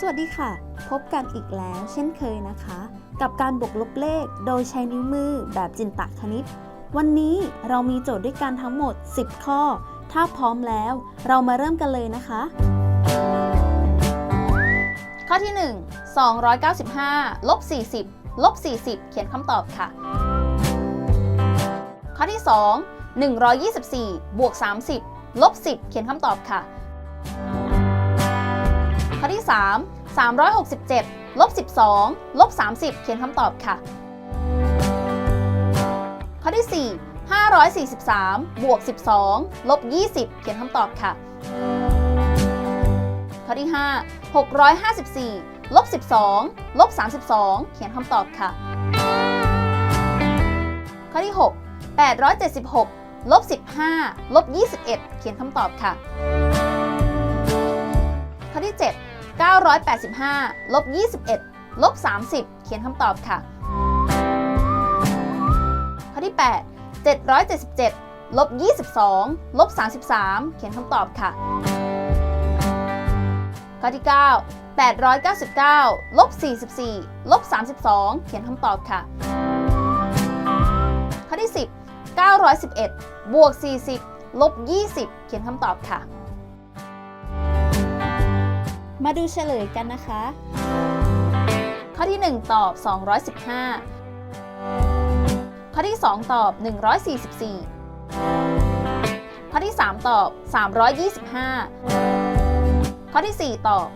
สวัสดีค่ะ พบกันอีกแล้วเช่นเคยนะคะ กับการบวกลบเลขโดยใช้นิ้วมือแบบจินตคณิต วันนี้เรามีโจทย์ด้วยกันทั้งหมด 10 ข้อ ถ้าพร้อมแล้วเรามาเริ่มกันเลยนะคะ ข้อที่ 1 295ลบ40ลบ40 เขียนคำตอบค่ะ ข้อที่ 2 124บวก30ลบ10 เขียนคำตอบค่ะข้อที่ 3 367ลบ12ลบ30 เขียนคำตอบค่ะ ข้อที่ 4 543 บวก 12ลบ20 เขียนคำตอบค่ะ ข้อที่ 5 654ลบ12ลบ32 เขียนคำตอบค่ะ ข้อที่ 6 876ลบ15ลบ21 เขียนคำตอบค่ะ ข้อที่ 7 985 ลบ 21 ลบ 30 เขียนคำตอบค่ะ ข้อที่ 8 777 ลบ 22 ลบ 33 เขียนคำตอบค่ะ ข้อที่ 9 899 ลบ 44 ลบ 32 เขียนคำตอบค่ะ ข้อที่ 10 911 บวก 40 ลบ 20 เขียนคำตอบค่ะ มาดูเฉลยกันนะคะ ข้อที่ 1 ตอบ 215 ข้อที่ 2 ตอบ 144 ข้อที่ 3 ตอบ 325 ข้อที่ 4 ตอบ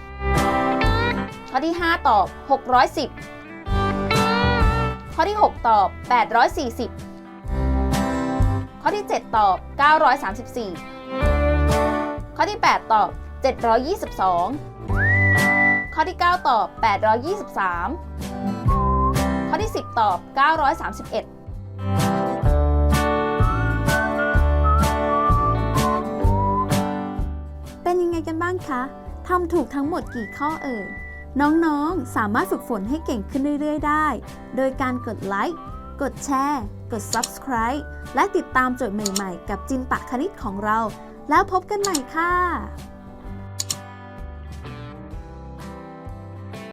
535 ข้อที่ 5 ตอบ 610ข้อที่ 6 ตอบ 840 ข้อที่ 7 ตอบ 934 ข้อที่ 8 ตอบ 722 ข้อที่ 9 ตอบ 823 ข้อที่ 10 ตอบ 931เป็นยังไงกันบ้างคะ ทำถูกทั้งหมดกี่ข้อเอ่ย น้องๆ สามารถฝึกฝนให้เก่งขึ้นเรื่อยๆ ได้ โดยการกดไลค์ กดแชร์ กด Subscribe และติดตามโจทย์ใหม่ๆ กับจินตะคณิตของเรา แล้วพบกันใหม่ค่ะ